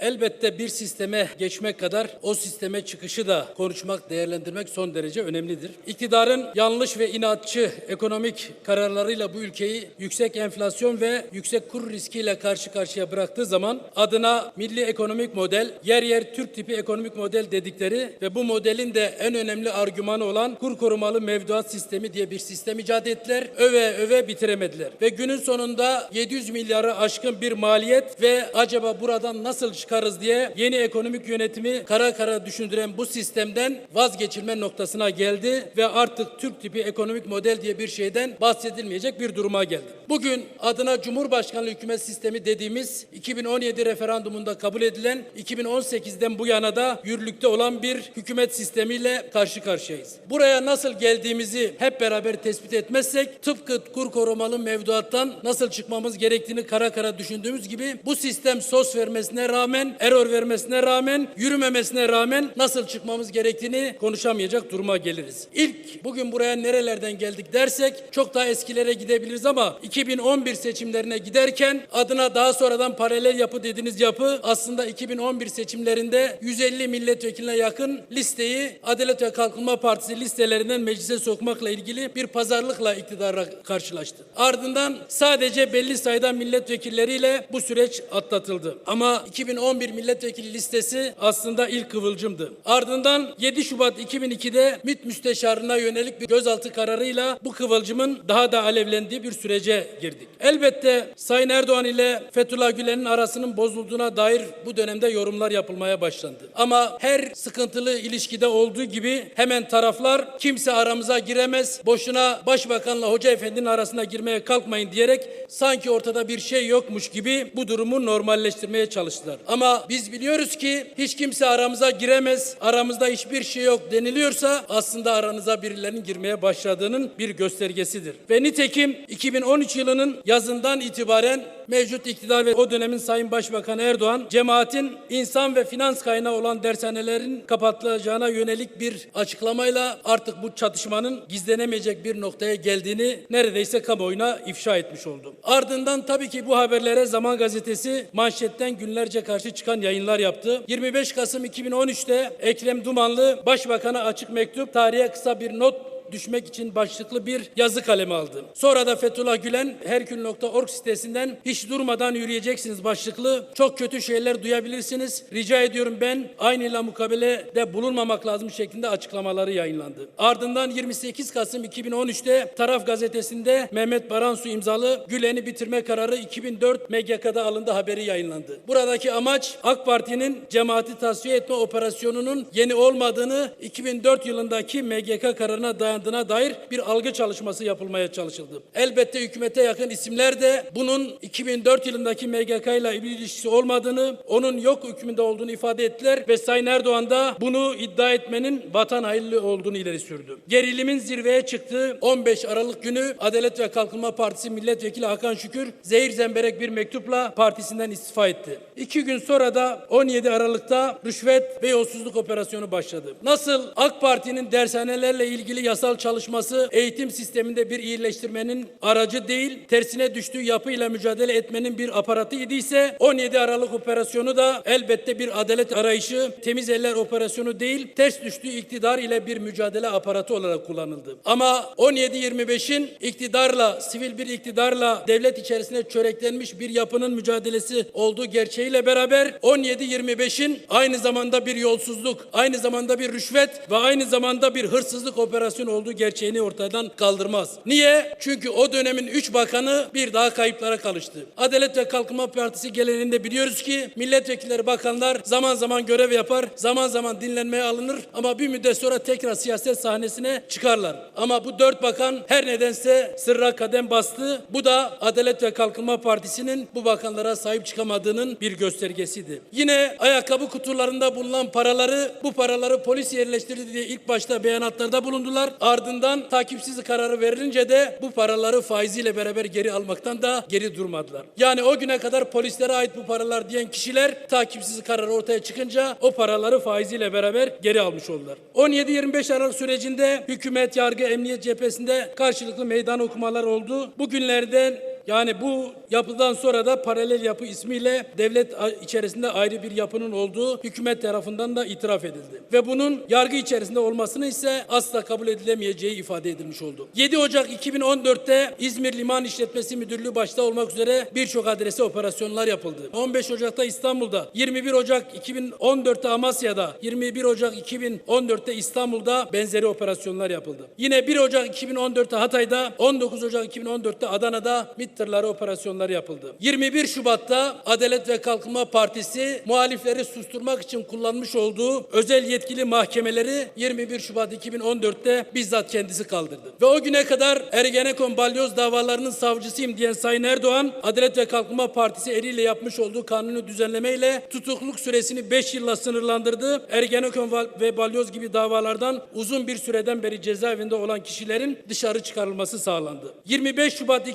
Elbette bir sisteme geçmek kadar o sisteme çıkışı da konuşmak, değerlendirmek son derece önemlidir. İktidarın yanlış ve inatçı ekonomik kararlarıyla bu ülkeyi yüksek enflasyon ve yüksek kur riskiyle karşı karşıya bıraktığı zaman adına milli ekonomik model, yer yer Türk tipi ekonomik model dedikleri ve bu modelin de en önemli argümanı olan kur korumalı mevduat sistemi diye bir sistem icat ettiler. Öve öve bitiremediler. Ve günün sonunda 700 milyarı aşkın bir maliyet ve acaba buradan nasıl çıkarız diye yeni ekonomik yönetimi kara kara düşündüren bu sistemden vazgeçilme noktasına geldi ve artık Türk tipi ekonomik model diye bir şeyden bahsedilmeyecek bir duruma geldi. Bugün adına Cumhurbaşkanlığı hükümet sistemi dediğimiz 2017 referandumunda kabul edilen 2018'den bu yana da yürürlükte olan bir hükümet sistemiyle karşı karşıyayız. Buraya nasıl geldiğimizi hep beraber tespit etmezsek tıpkı kur korumalı mevduattan nasıl çıkmamız gerektiğini kara kara düşündüğümüz gibi bu sistem sos vermesine rağmen, error vermesine rağmen, yürümemesine rağmen nasıl çıkmamız gerektiğini konuşamayacak duruma geliriz. İlk bugün buraya nerelerden geldik dersek çok daha eskilere gidebiliriz ama 2011 seçimlerine giderken adına daha sonradan paralel yapı dediğiniz yapı aslında 2011 seçimlerinde 150 milletvekiline yakın listeyi Adalet ve Kalkınma Partisi listelerinden meclise sokmakla ilgili bir pazarlıkla iktidara karşılaştı. Ardından sadece belli sayıda milletvekilleriyle bu süreç atlatıldı. Ama 2011 milletvekili listesi aslında ilk kıvılcımdı. Ardından 7 Şubat 2002'de MİT müsteşarına yönelik bir gözaltı kararıyla bu kıvılcımın daha da alevlendiği bir sürece girdik. Elbette Sayın Erdoğan ile Fethullah Gülen'in arasının bozulduğuna dair bu dönemde yorumlar yapılmaya başlandı. Ama her sıkıntılı ilişkide olduğu gibi hemen taraflar kimse aramıza giremez, boşuna başbakanla hoca efendinin arasına girmeye kalkmayın diyerek sanki ortada bir şey yokmuş gibi bu durumu normalleştirmeye çalıştılar. Ama biz biliyoruz ki hiç kimse aramıza giremez, aramızda hiçbir şey yok deniliyorsa aslında aranıza birilerinin girmeye başladığının bir göstergesidir. Ve nitekim 2013 yılının yazından itibaren mevcut iktidar ve o dönemin Sayın Başbakan Erdoğan cemaatin insan ve finans kaynağı olan dershanelerin kapatılacağına yönelik bir açıklamayla artık bu çatışmanın gizlenemeyecek bir noktaya geldiğini neredeyse kamuoyuna ifşa etmiş oldu. Ardından tabii ki bu haberlere Zaman Gazetesi manşetten günlerce karşı çıkan yayınlar yaptı. 25 Kasım 2013'te Ekrem Dumanlı Başbakan'a açık mektup, tarihe kısa bir not düşmek için başlıklı bir yazı kalemi aldı. Sonra da Fethullah Gülen Herkül.org sitesinden hiç durmadan yürüyeceksiniz başlıklı çok kötü şeyler duyabilirsiniz. Rica ediyorum ben aynıyla mukabelede bulunmamak lazım şeklinde açıklamaları yayınlandı. Ardından 28 Kasım 2013'te Taraf gazetesinde Mehmet Baransu imzalı Gülen'i bitirme kararı 2004 MGK'da alındı haberi yayınlandı. Buradaki amaç AK Parti'nin cemaati tasfiye etme operasyonunun yeni olmadığını 2004 yılındaki MGK kararına dayandığına dair bir algı çalışması yapılmaya çalışıldı. Elbette hükümete yakın isimler de bunun 2004 yılındaki MGK ile bir ilişkisi olmadığını, onun yok hükmünde olduğunu ifade ettiler ve Sayın Erdoğan da bunu iddia etmenin vatan hayırlı olduğunu ileri sürdü. Gerilimin zirveye çıktığı 15 Aralık günü Adalet ve Kalkınma Partisi Milletvekili Hakan Şükür zehir zemberek bir mektupla partisinden istifa etti. İki gün sonra da 17 Aralık'ta rüşvet ve yolsuzluk operasyonu başladı. Nasıl AK Parti'nin dershanelerle ilgili yasal çalışması eğitim sisteminde bir iyileştirmenin aracı değil, tersine düştüğü yapıyla mücadele etmenin bir aparatı idiyse 17 Aralık operasyonu da elbette bir adalet arayışı, temiz eller operasyonu değil, ters düştüğü iktidar ile bir mücadele aparatı olarak kullanıldı. Ama 17-25'in iktidarla, sivil bir iktidarla devlet içerisinde çöreklenmiş bir yapının mücadelesi olduğu gerçeğiyle beraber 17-25'in aynı zamanda bir yolsuzluk, aynı zamanda bir rüşvet ve aynı zamanda bir hırsızlık operasyonu olduğu gerçeğini ortadan kaldırmaz. Niye? Çünkü o dönemin 3 bakanı bir daha kayıplara kalıştı. Adalet ve Kalkınma Partisi geleneğinde biliyoruz ki milletvekilleri, bakanlar zaman zaman görev yapar, zaman zaman dinlenmeye alınır ama bir müddet sonra tekrar siyaset sahnesine çıkarlar. Ama bu dört bakan her nedense sırra kadem bastı. Bu da Adalet ve Kalkınma Partisi'nin bu bakanlara sahip çıkamadığının bir göstergesiydi. Yine ayakkabı kutularında bulunan paraları, bu paraları polis yerleştirdi diye ilk başta beyanatlarda bulundular. Ardından takipsiz kararı verilince de bu paraları faiziyle beraber geri almaktan da geri durmadılar. Yani o güne kadar polislere ait bu paralar diyen kişiler takipsiz karar ortaya çıkınca o paraları faiziyle beraber geri almış oldular. 17-25 Aralık sürecinde hükümet, yargı, emniyet cephesinde karşılıklı meydan okumalar oldu. Bugünlerden Yani bu yapıdan sonra da paralel yapı ismiyle devlet içerisinde ayrı bir yapının olduğu hükümet tarafından da itiraf edildi. Ve bunun yargı içerisinde olmasını ise asla kabul edilemeyeceği ifade edilmiş oldu. 7 Ocak 2014'te İzmir Liman İşletmesi Müdürlüğü başta olmak üzere birçok adrese operasyonlar yapıldı. 15 Ocak'ta İstanbul'da, 21 Ocak 2014'te Amasya'da, 21 Ocak 2014'te İstanbul'da benzeri operasyonlar yapıldı. Yine 1 Ocak 2014'te Hatay'da, 19 Ocak 2014'te Adana'da MİT tırları operasyonları yapıldı. 21 Şubat'ta Adalet ve Kalkınma Partisi muhalifleri susturmak için kullanmış olduğu özel yetkili mahkemeleri 21 Şubat 2014'te bizzat kendisi kaldırdı. Ve o güne kadar Ergenekon balyoz davalarının savcısıyım diyen Sayın Erdoğan, Adalet ve Kalkınma Partisi eliyle yapmış olduğu kanunu düzenlemeyle tutukluk süresini 5 yılla sınırlandırdı. Ergenekon ve balyoz gibi davalardan uzun bir süreden beri cezaevinde olan kişilerin dışarı çıkarılması sağlandı. 25 Şubat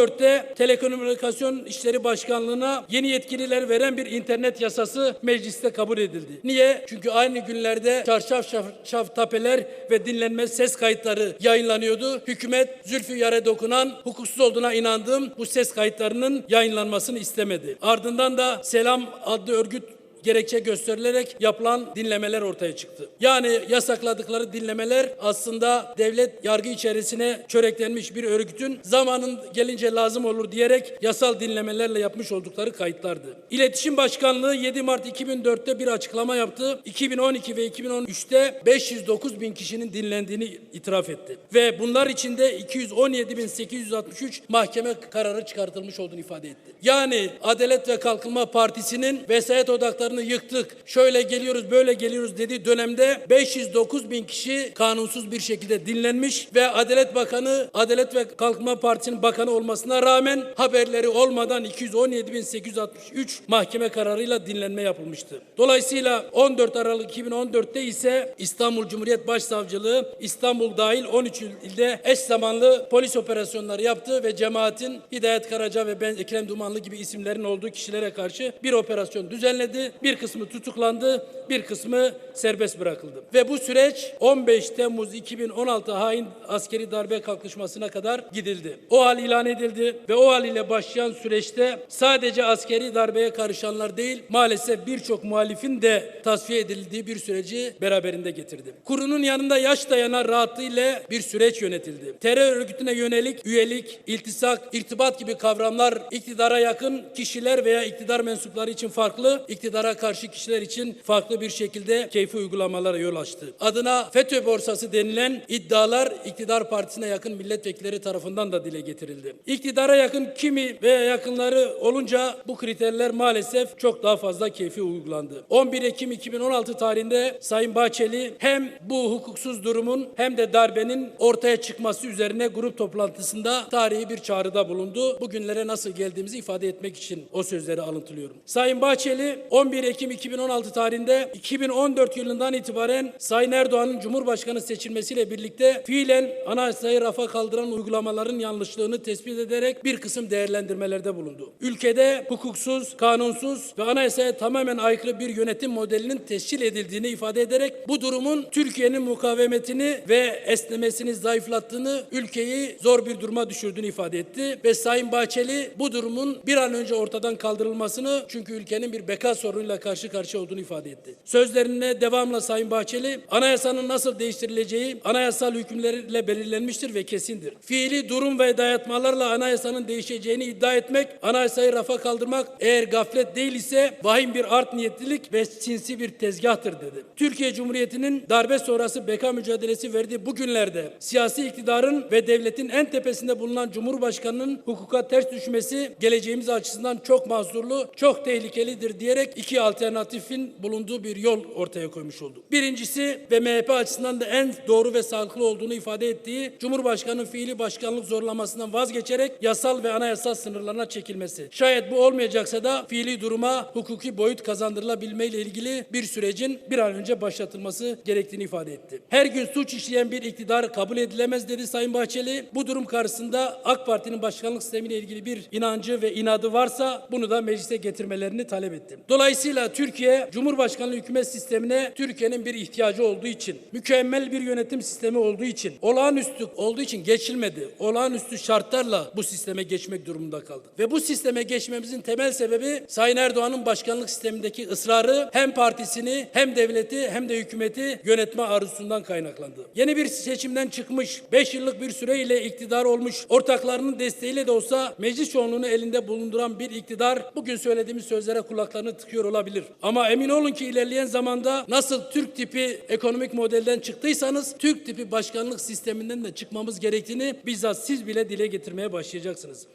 2014'te Telekomünikasyon İşleri Başkanlığı'na yeni yetkililer veren bir internet yasası mecliste kabul edildi. Niye? Çünkü aynı günlerde çarşaf şaf, şaf tapeler ve dinlenme ses kayıtları yayınlanıyordu. Hükümet Zülfü Yare dokunan hukuksuz olduğuna inandığım bu ses kayıtlarının yayınlanmasını istemedi. Ardından da Selam adlı örgüt gerekçe gösterilerek yapılan dinlemeler ortaya çıktı. Yani yasakladıkları dinlemeler aslında devlet yargı içerisine çöreklenmiş bir örgütün zamanın gelince lazım olur diyerek yasal dinlemelerle yapmış oldukları kayıtlardı. İletişim Başkanlığı 7 Mart 2004'te bir açıklama yaptı. 2012 ve 2013'te 509 bin kişinin dinlendiğini itiraf etti. Ve bunlar içinde 217.863 mahkeme kararı çıkartılmış olduğunu ifade etti. Yani Adalet ve Kalkınma Partisi'nin vesayet odaklarını yıktık, şöyle geliyoruz, böyle geliyoruz dediği dönemde 509 bin kişi kanunsuz bir şekilde dinlenmiş ve Adalet Bakanı, Adalet ve Kalkınma Partisi'nin bakanı olmasına rağmen haberleri olmadan 217.863 mahkeme kararıyla dinlenme yapılmıştı. Dolayısıyla 14 Aralık 2014'te ise İstanbul Cumhuriyet Başsavcılığı İstanbul dahil 13 ilde eş zamanlı polis operasyonları yaptı ve cemaatin Hidayet Karaca ve ben Ekrem Dumanlı gibi isimlerin olduğu kişilere karşı bir operasyon düzenledi. Bir kısmı tutuklandı, bir kısmı serbest bırakıldı. Ve bu süreç 15 Temmuz 2016 hain askeri darbe kalkışmasına kadar gidildi. O hal ilan edildi ve o hal ile başlayan süreçte sadece askeri darbeye karışanlar değil, maalesef birçok muhalifin de tasfiye edildiği bir süreci beraberinde getirdi. Kurunun yanında yaş dayanan rahatlığıyla bir süreç yönetildi. Terör örgütüne yönelik üyelik, iltisak, irtibat gibi kavramlar iktidara yakın kişiler veya iktidar mensupları için farklı, iktidara karşı kişiler için farklı bir şekilde keyfi uygulamalara yol açtı. Adına FETÖ borsası denilen iddialar iktidar partisine yakın milletvekilleri tarafından da dile getirildi. İktidara yakın kimi veya yakınları olunca bu kriterler maalesef çok daha fazla keyfi uygulandı. 11 Ekim 2016 tarihinde Sayın Bahçeli hem bu hukuksuz durumun hem de darbenin ortaya çıkması üzerine grup toplantısında tarihi bir çağrıda bulundu. Bugünlere nasıl geldiğimizi ifade etmek için o sözleri alıntılıyorum. Sayın Bahçeli 11 Ekim 2016 tarihinde 2014 yılından itibaren Sayın Erdoğan'ın Cumhurbaşkanı seçilmesiyle birlikte fiilen anayasayı rafa kaldıran uygulamaların yanlışlığını tespit ederek bir kısım değerlendirmelerde bulundu. Ülkede hukuksuz, kanunsuz ve anayasaya tamamen aykırı bir yönetim modelinin tescil edildiğini ifade ederek bu durumun Türkiye'nin mukavemetini ve esnemesini zayıflattığını, ülkeyi zor bir duruma düşürdüğünü ifade etti ve Sayın Bahçeli bu durumun bir an önce ortadan kaldırılmasını çünkü ülkenin bir beka sorunuyla karşı karşıya olduğunu ifade etti. Sözlerine devamla Sayın Bahçeli, anayasanın nasıl değiştirileceği anayasal hükümlerle belirlenmiştir ve kesindir. Fiili durum ve dayatmalarla anayasanın değişeceğini iddia etmek, anayasayı rafa kaldırmak eğer gaflet değil ise vahim bir art niyetlilik ve sinsi bir tezgahtır dedi. Türkiye Cumhuriyeti'nin darbe sonrası beka mücadelesi verdiği bu günlerde siyasi iktidarın ve devletin en tepesinde bulunan Cumhurbaşkanı'nın hukuka ters düşmesi geleceğimiz açısından çok mahzurlu, çok tehlikelidir diyerek iki alternatifin bulunduğu bir yol ortaya koymuş olduk. Birincisi ve MHP açısından da en doğru ve sağlıklı olduğunu ifade ettiği Cumhurbaşkanı'nın fiili başkanlık zorlamasından vazgeçerek yasal ve anayasal sınırlarına çekilmesi. Şayet bu olmayacaksa da fiili duruma hukuki boyut kazandırılabilme ile ilgili bir sürecin bir an önce başlatılması gerektiğini ifade etti. Her gün suç işleyen bir iktidar kabul edilemez dedi Sayın Bahçeli. Bu durum karşısında AK Parti'nin başkanlık sistemiyle ilgili bir inancı ve inadı varsa bunu da meclise getirmelerini talep etti. Dolayısıyla Dolayısıyla Türkiye Cumhurbaşkanlığı hükümet sistemine Türkiye'nin bir ihtiyacı olduğu için, mükemmel bir yönetim sistemi olduğu için, olağanüstü olduğu için geçilmedi. Olağanüstü şartlarla bu sisteme geçmek durumunda kaldık. Ve bu sisteme geçmemizin temel sebebi Sayın Erdoğan'ın başkanlık sistemindeki ısrarı hem partisini hem devleti hem de hükümeti yönetme arzusundan kaynaklandı. Yeni bir seçimden çıkmış, 5 yıllık bir süreyle iktidar olmuş, ortaklarının desteğiyle de olsa meclis çoğunluğunu elinde bulunduran bir iktidar bugün söylediğimiz sözlere kulaklarını tıkıyor olabilir. Ama emin olun ki ilerleyen zamanda nasıl Türk tipi ekonomik modelden çıktıysanız Türk tipi başkanlık sisteminden de çıkmamız gerektiğini bizzat siz bile dile getirmeye başlayacaksınız.